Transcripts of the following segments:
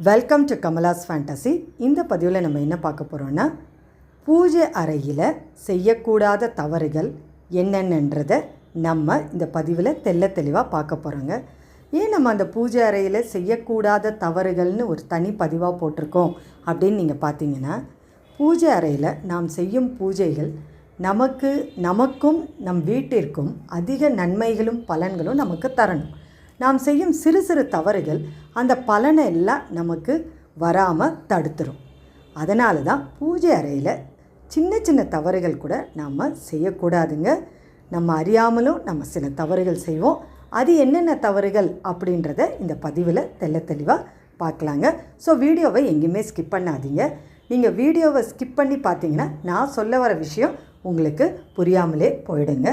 Welcome to Kamala's fantasy இந்த பதிவில் நம்ம என்ன பார்க்க போகிறோன்னா பூஜை அறையில் செய்யக்கூடாத தவறுகள் என்னென்னன்றதை நம்ம இந்த பதிவில் தெள்ள தெளிவாக பார்க்க போகிறோங்க ஏன் நம்ம அந்த பூஜை அறையில் செய்யக்கூடாத தவறுகள்னு ஒரு தனி பதிவாக போட்டிருக்கோம் அப்படின்னு நீங்கள் பார்த்தீங்கன்னா பூஜை அறையில் நாம் செய்யும் பூஜைகள் நமக்கு நமக்கும் நம் வீட்டிற்கும் அதிக நன்மைகளும் பலன்களும் நமக்கு தரணும். நாம் செய்யும் சிறு சிறு தவறுகள் அந்த பலனை எல்லாம் நமக்கு வராமல் தடுத்துரும். அதனால தான் பூஜை அறையில் சின்ன சின்ன தவறுகள் கூட நாம் செய்யக்கூடாதுங்க. நம்ம அறியாமலும் நம்ம சில தவறுகள் செய்வோம். அது என்னென்ன தவறுகள் அப்படின்றத இந்த பதிவில் தெள்ள தெளிவாக பார்க்கலாங்க ஸோ வீடியோவை எங்கேயுமே ஸ்கிப் பண்ணாதீங்க. நீங்கள் வீடியோவை ஸ்கிப் பண்ணி பார்த்தீங்கன்னா நான் சொல்ல வர விஷயம் உங்களுக்கு புரியாமலே போயிடுங்க.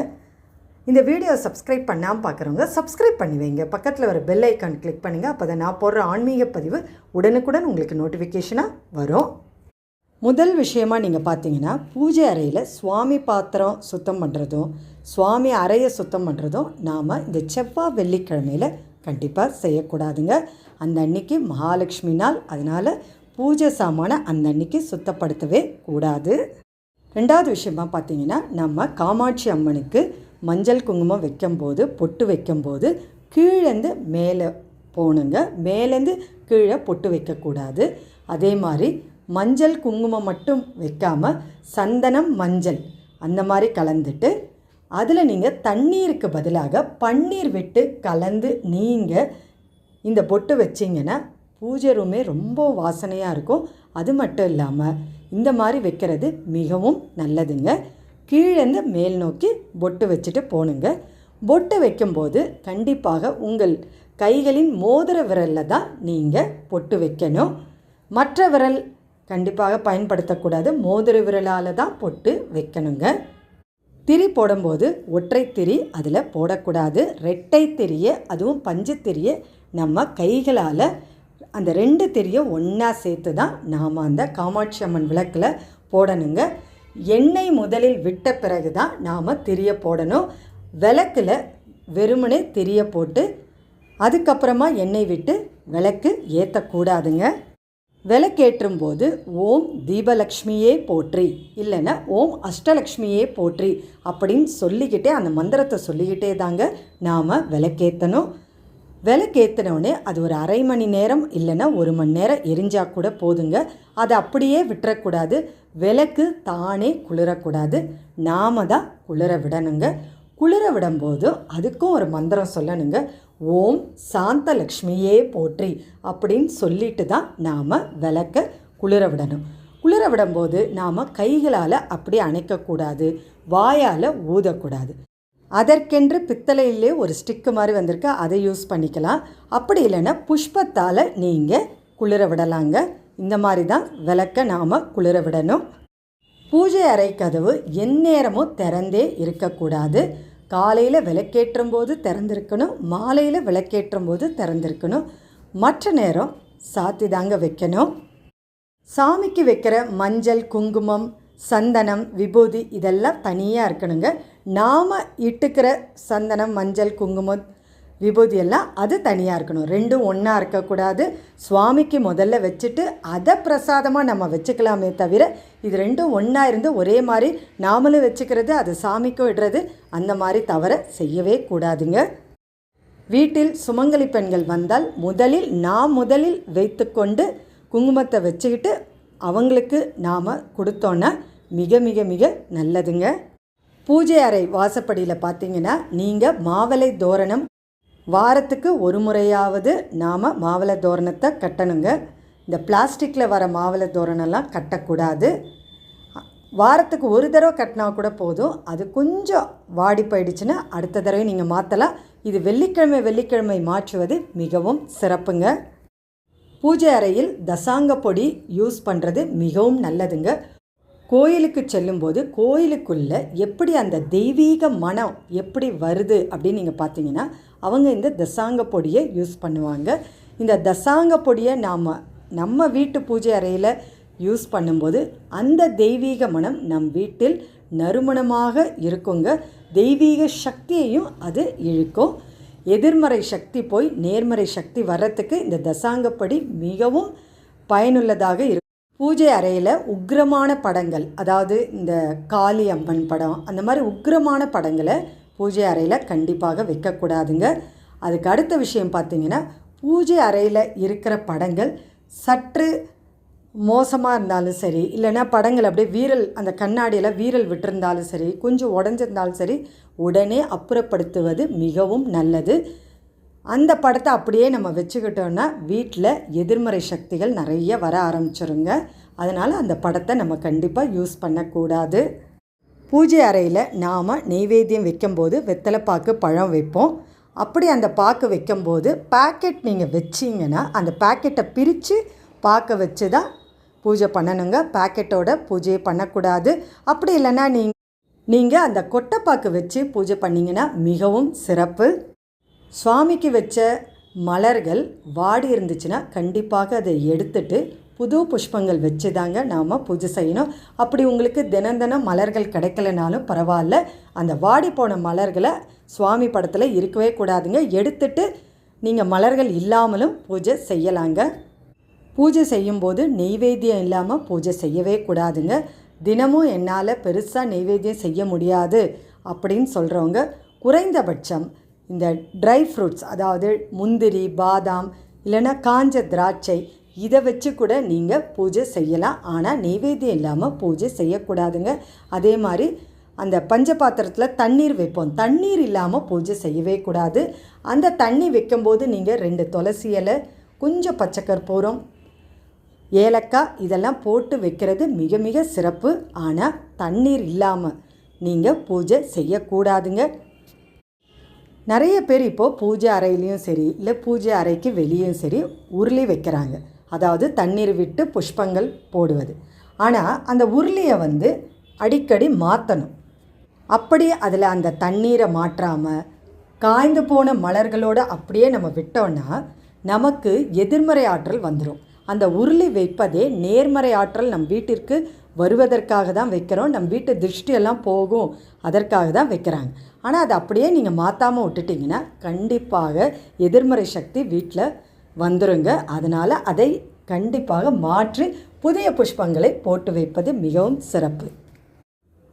இந்த வீடியோ சப்ஸ்கிரைப் பண்ணாமல் பார்க்குறவங்க சப்ஸ்கிரைப் பண்ணி வைங்க. பக்கத்தில் ஒரு பெல் ஐக்கான் கிளிக் பண்ணுங்கள் அப்போ தான் நான் போடுற ஆன்மீக பதிவு உடனுக்குடன் உங்களுக்கு நோட்டிஃபிகேஷனாக வரும். முதல் விஷயமாக நீங்கள் பார்த்தீங்கன்னா பூஜை அறையில் சுவாமி பாத்திரம் சுத்தம் பண்ணுறதும் சுவாமி அறையை சுத்தம் பண்ணுறதும் நாம் இந்த செவ்வாய் வெள்ளிக்கிழமையில் கண்டிப்பாக செய்யக்கூடாதுங்க. அந்த அன்னைக்கு மகாலட்சுமி நாள். அதனால் பூஜை சாமானை அந்த அன்னைக்கு சுத்தப்படுத்தவே கூடாது. ரெண்டாவது விஷயமா பார்த்தீங்கன்னா நம்ம காமாட்சி அம்மனுக்கு மஞ்சள் குங்குமம் வைக்கும்போது பொட்டு வைக்கும்போது கீழேருந்து மேலே போகணுங்க மேலேருந்து கீழே பொட்டு வைக்கக்கூடாது. அதே மாதிரி மஞ்சள் குங்குமம் மட்டும் வைக்காமல் சந்தனம் மஞ்சள் அந்த மாதிரி கலந்துட்டு அதில் நீங்கள் தண்ணீருக்கு பதிலாக பன்னீர் விட்டு கலந்து நீங்கள் இந்த பொட்டு வச்சிங்கன்னா பூஜை ரூமே ரொம்ப வாசனையாக இருக்கும். அது மட்டும் இல்லாமல் இந்த மாதிரி வைக்கிறது மிகவும் நல்லதுங்க. கீழேருந்து மேல் நோக்கி பொட்டு வச்சுட்டு போகணுங்க பொட்டு வைக்கும்போது கண்டிப்பாக உங்கள் கைகளின் மோதிர விரலில் தான் நீங்கள் பொட்டு வைக்கணும். மற்ற விரல் கண்டிப்பாக பயன்படுத்தக்கூடாது. மோதிர விரலால் தான் பொட்டு வைக்கணுங்க. திரி போடும்போது ஒற்றை திரி அதில் போடக்கூடாது. ரெட்டை திரியை அதுவும் பஞ்சு திரியை நம்ம கைகளால் அந்த ரெண்டு திரியை ஒன்றா சேர்த்து தான் நாம் அந்த காமாட்சி அம்மன் விளக்கில் போடணுங்க. எண்ணெய் முதலில் விட்ட பிறகு தான் நாம் திரிய போடணும். விளக்கில் வெறுமனே திரிய போட்டு அதுக்கப்புறமா எண்ணெய் விட்டு விளக்கு ஏற்றக்கூடாதுங்க விளக்கேற்றும் போது ஓம் தீபலக்ஷ்மியே போற்றி இல்லைன்னா ஓம் அஷ்டலக்ஷ்மியே போற்றி அப்படின்னு சொல்லிக்கிட்டே அந்த மந்திரத்தை சொல்லிக்கிட்டே தாங்க நாம் விளக்கேற்றணும் விளக்கேற்றினோடனே அது ஒரு அரை மணி நேரம் இல்லைன்னா ஒரு மணி நேரம் எரிஞ்சால் கூட போதுங்க. அதை அப்படியே விட்டுறக்கூடாது. விளக்கு தானே குளிரக்கூடாது. நாம தான் குளிர விடணுங்க. குளிர விடும்போது அதுக்கும் ஒரு மந்திரம் சொல்லணுங்க. ஓம் சாந்த லக்ஷ்மியே போற்றி அப்படின்னு சொல்லிட்டு தான் நாம் விளக்க குளிர விடணும். குளிர விடும்போது நாம் கைகளால் அப்படி அணைக்கக்கூடாது. வாயால் ஊதக்கூடாது. அதற்கென்று பித்தளையிலே ஒரு ஸ்டிக்கு மாதிரி வந்திருக்கு. அதை யூஸ் பண்ணிக்கலாம். அப்படி இல்லைன்னா புஷ்பத்தால் நீங்கள் குளிர விடலாங்க. இந்த மாதிரி தான் விளக்க நாம் குளிர விடணும். பூஜை அறை கதவு எந்நேரமும் திறந்தே இருக்கக்கூடாது. காலையில் விளக்கேற்றும் போது திறந்திருக்கணும். மாலையில் விளக்கேற்றும் போது திறந்திருக்கணும். மற்ற நேரம் சாத்தி தாங்க வைக்கணும். சாமிக்கு வைக்கிற மஞ்சள் குங்குமம் சந்தனம் விபூதி இதெல்லாம் தனியாக இருக்கணுங்க. நாம் இட்டுக்கிற சந்தனம் மஞ்சள் குங்குமம் விபூதி எல்லாம் அது தனியாக இருக்கணும். ரெண்டும் ஒன்றா இருக்கக்கூடாது. சுவாமிக்கு முதல்ல வச்சுட்டு அதை பிரசாதமாக நம்ம வச்சுக்கலாமே தவிர இது ரெண்டும் ஒன்றா இருந்து ஒரே மாதிரி நாமளும் வச்சுக்கிறது அது சாமிக்கும் விடுறது அந்த மாதிரி தவிர செய்யவே கூடாதுங்க. வீட்டில் சுமங்கலி பெண்கள் வந்தால் முதலில் நாம் முதலில் வைத்துக்கொண்டு குங்குமத்தை வச்சுக்கிட்டு அவங்களுக்கு நாம் கொடுத்தோன்னா மிக மிக மிக நல்லதுங்க. பூஜை அறை வாசப்படியில் பார்த்தீங்கன்னா நீங்கள் மாவளை தோரணம் வாரத்துக்கு ஒரு முறையாவது நாம் மாவளை தோரணத்தை கட்டணுங்க. இந்த பிளாஸ்டிக்கில் வர மாவளை தோரணம்லாம் கட்டக்கூடாது. வாரத்துக்கு ஒரு தடவை கட்டினா கூட போதும். அது கொஞ்சம் வாடி போயிடுச்சுன்னா அடுத்த தடவை நீங்கள் மாற்றலாம் இது வெள்ளிக்கிழமை வெள்ளிக்கிழமை மாற்றுவது மிகவும் சிறப்புங்க. பூஜை அறையில் தசாங்க பொடி யூஸ் பண்ணுறது மிகவும் நல்லதுங்க. கோயிலுக்கு செல்லும்போது கோயிலுக்குள்ளே எப்படி அந்த தெய்வீக மனம் எப்படி வருது அப்படின்னு நீங்கள் பார்த்தீங்கன்னா அவங்க இந்த தசாங்க பொடியை யூஸ் பண்ணுவாங்க. இந்த தசாங்க பொடியை நாம் நம்ம வீட்டு பூஜை அறையில் யூஸ் பண்ணும்போது அந்த தெய்வீக மனம் நம் வீட்டில் நறுமணமாக இருக்குங்க. தெய்வீக சக்தியையும் அது இழுக்கும். எதிர்மறை சக்தி போய் நேர்மறை சக்தி வர்றதுக்கு இந்த தசாங்கப்படி மிகவும் பயனுள்ளதாக இருக்கும் பூஜை அறையில் உக்கிரமான படங்கள் அதாவது இந்த காளி அம்மன் படம் அந்த மாதிரி உக்கிரமான படங்களை பூஜை அறையில் கண்டிப்பாக வைக்கக்கூடாதுங்க. அதுக்கு அடுத்த விஷயம் பார்த்தீங்கன்னா பூஜை அறையில் இருக்கிற படங்கள் சற்று மோசமாக இருந்தாலும் சரி இல்லைன்னா படங்கள் அப்படியே வீரல் அந்த கண்ணாடியில் வீரல் விட்டிருந்தாலும் சரி கொஞ்சம் உடஞ்சிருந்தாலும் சரி உடனே அப்புறப்படுத்துவது மிகவும் நல்லது. அந்த படத்தை அப்படியே நம்ம வச்சுக்கிட்டோன்னா வீட்டில் எதிர்மறை சக்திகள் நிறைய வர ஆரம்பிச்சிருங்க. அதனால் அந்த படத்தை நம்ம கண்டிப்பாக யூஸ் பண்ணக்கூடாது. பூஜை அறையில் நாம் நெய்வேத்தியம் வைக்கும்போது வெத்தலைப்பாக்கு பழம் வைப்போம். அப்படி அந்த பாக்கு வைக்கும்போது பேக்கெட் நீங்கள் வச்சிங்கன்னா அந்த பேக்கெட்டை பிரித்து பாக்க வச்சு தான் பூஜை பண்ணணுங்க. பேக்கெட்டோட பூஜையை பண்ணக்கூடாது. அப்படி இல்லைன்னா நீங்கள் நீங்கள் அந்த கொட்டைப்பாக்கு வச்சு பூஜை பண்ணிங்கன்னா மிகவும் சிறப்பு. சுவாமிக்கு வச்ச மலர்கள் வாடி இருந்துச்சுன்னா கண்டிப்பாக அதை எடுத்துட்டு புது புஷ்பங்கள் வச்சு தாங்க நாம் பூஜை செய்யணும். அப்படி உங்களுக்கு தினம் தினம் மலர்கள் கிடைக்கலனாலும் பரவாயில்ல. அந்த வாடி போன மலர்களை சுவாமி படத்தில் இருக்கவே கூடாதுங்க. எடுத்துட்டு நீங்கள் மலர்கள் இல்லாமலும் பூஜை செய்யலாங்க. பூஜை செய்யும்போது நெய்வேத்தியம் இல்லாமல் பூஜை செய்யவே கூடாதுங்க. தினமும் என்னால் பெருசாக நெய்வேத்தியம் செய்ய முடியாது அப்படின்னு சொல்கிறவங்க குறைந்தபட்சம் இந்த ட்ரை ஃப்ரூட்ஸ் அதாவது முந்திரி பாதாம் இல்லைன்னா காஞ்ச திராட்சை இதை வச்சு கூட நீங்கள் பூஜை செய்யலாம். ஆனால் நெய்வேத்தியம் இல்லாமல் பூஜை செய்யக்கூடாதுங்க. அதே மாதிரி அந்த பஞ்ச பாத்திரத்தில் தண்ணீர் வைப்போம். தண்ணீர் இல்லாமல் பூஜை செய்யவே கூடாது. அந்த தண்ணி வைக்கும்போது நீங்கள் ரெண்டு துளசி இலை கொஞ்சம் பச்சை கற்பூரம் ஏலக்காய் இதெல்லாம் போட்டு வைக்கிறது மிக மிக சிறப்பு. ஆனால் தண்ணீர் இல்லாமல் நீங்கள் பூஜை செய்யக்கூடாதுங்க. நிறைய பேர் இப்போது பூஜை அறையிலையும் சரி இல்லை பூஜை அறைக்கு வெளியும் சரி உருளி வைக்கிறாங்க. அதாவது தண்ணீர் விட்டு புஷ்பங்கள் போடுவது. ஆனால் அந்த உருளியை வந்து அடிக்கடி மாற்றணும் அப்படி அதில் அந்த தண்ணீரை மாற்றாமல் காய்ந்து போன மலர்களோடு அப்படியே நம்ம விட்டோன்னா நமக்கு எதிர்மறை ஆற்றல் வந்துடும் அந்த உருளி வைப்பதே நேர்மறை ஆற்றல் நம் வீட்டிற்கு வருவதற்காக தான் வைக்கிறோம். நம் வீட்டு திருஷ்டியெல்லாம் போகும். அதற்காக தான் வைக்கிறாங்க. ஆனால் அதை அப்படியே நீங்கள் மாற்றாமல் விட்டுட்டிங்கன்னா கண்டிப்பாக எதிர்மறை சக்தி வீட்டில் வந்துருங்க. அதனால் அதை கண்டிப்பாக மாற்றி புதிய புஷ்பங்களை போட்டு வைப்பது மிகவும் சிறப்பு.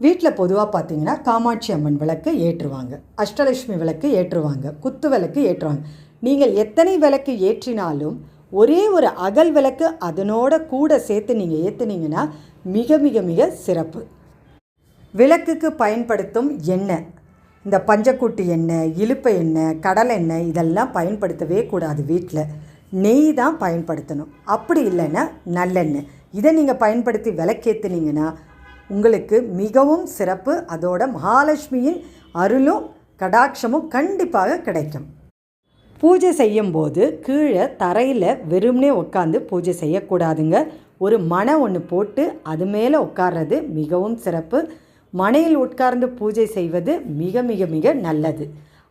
வீட்டில் பொதுவாக பார்த்தீங்கன்னா காமாட்சி அம்மன் விளக்கு ஏற்றுவாங்க. அஷ்டலட்சுமி விளக்கு ஏற்றுவாங்க. குத்து விளக்கு ஏற்றுவாங்க. நீங்கள் எத்தனை விளக்கு ஏற்றினாலும் ஒரே ஒரு அகல் விளக்கு அதனோட கூட சேர்த்து நீங்கள் ஏற்றுனீங்கன்னா மிக மிக மிக சிறப்பு. விளக்குக்கு பயன்படுத்தும் எண்ணெய். இந்த பஞ்சக்குட்டி எண்ணெய் இழுப்ப எண்ணெய் கடலை எண்ணெய் இதெல்லாம் பயன்படுத்தவே கூடாது வீட்டில் நெய் தான் பயன்படுத்தணும். அப்படி இல்லைன்னா நல்லெண்ணெய். இதை நீங்கள் பயன்படுத்தி விளக்கேற்றுனீங்கன்னா உங்களுக்கு மிகவும் சிறப்பு. அதோட மகாலட்சுமியின் அருளும் கடாட்சமும் கண்டிப்பாக கிடைக்கும். பூஜை செய்யும்போது கீழே தரையில் வெறும்னே உட்காந்து பூஜை செய்யக்கூடாதுங்க. ஒரு மனை ஒன்று போட்டு அது மேலே உட்கார்றது மிகவும் சிறப்பு. மனையில் உட்கார்ந்து பூஜை செய்வது மிக மிக மிக நல்லது.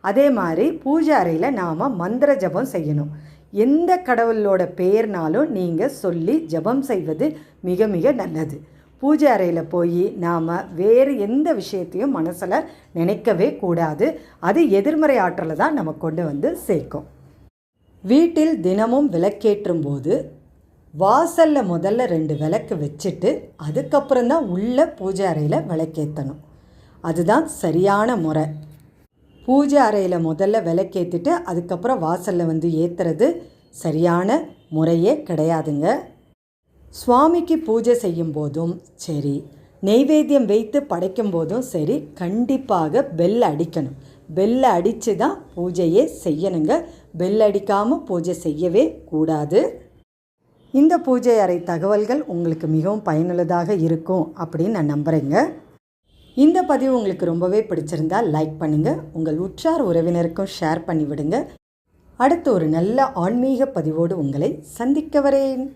அதே மாதிரி பூஜை அறையில் நாம் மந்திர ஜபம் செய்யணும். எந்த கடவுளோட பெயர்னாலும் நீங்கள் சொல்லி ஜபம் செய்வது மிக மிக நல்லது. பூஜை அறையில் போய் நாம் வேறு எந்த விஷயத்தையும் மனசில் நினைக்கவே கூடாது. அது எதிர்மறை ஆற்றலை தான் நம்ம கொண்டு வந்து சேர்க்கும். வீட்டில் தினமும் விளக்கேற்றும் போது வாசலில் முதல்ல ரெண்டு விளக்கு வச்சுட்டு அதுக்கப்புறம் தான் உள்ளே பூஜை அறையில் விளக்கேற்றணும் அதுதான் சரியான முறை. பூஜை அறையில் முதல்ல விளக்கேற்றிட்டு அதுக்கப்புறம் வாசலில் வந்து ஏற்றுறது சரியான முறையே கிடையாதுங்க. சுவாமிக்கு பூஜை செய்யும் போதும் சரி நெய்வேத்தியம் வைத்து படைக்கும் போதும் சரி கண்டிப்பாக பெல் அடிக்கணும். பெல்லை அடித்து தான் பூஜையே செய்யணுங்க. பெல் அடிக்காமல் பூஜை செய்யவே கூடாது. இந்த பூஜை அறை தகவல்கள் உங்களுக்கு மிகவும் பயனுள்ளதாக இருக்கும் அப்படின்னு நான் நம்புகிறேங்க இந்த பதிவு உங்களுக்கு ரொம்பவே பிடிச்சிருந்தால் லைக் பண்ணுங்கள் உங்கள் உற்றார் உறவினருக்கும் ஷேர் பண்ணிவிடுங்க. அடுத்து ஒரு நல்ல ஆன்மீக பதிவோடு உங்களை சந்திக்க வரேன்.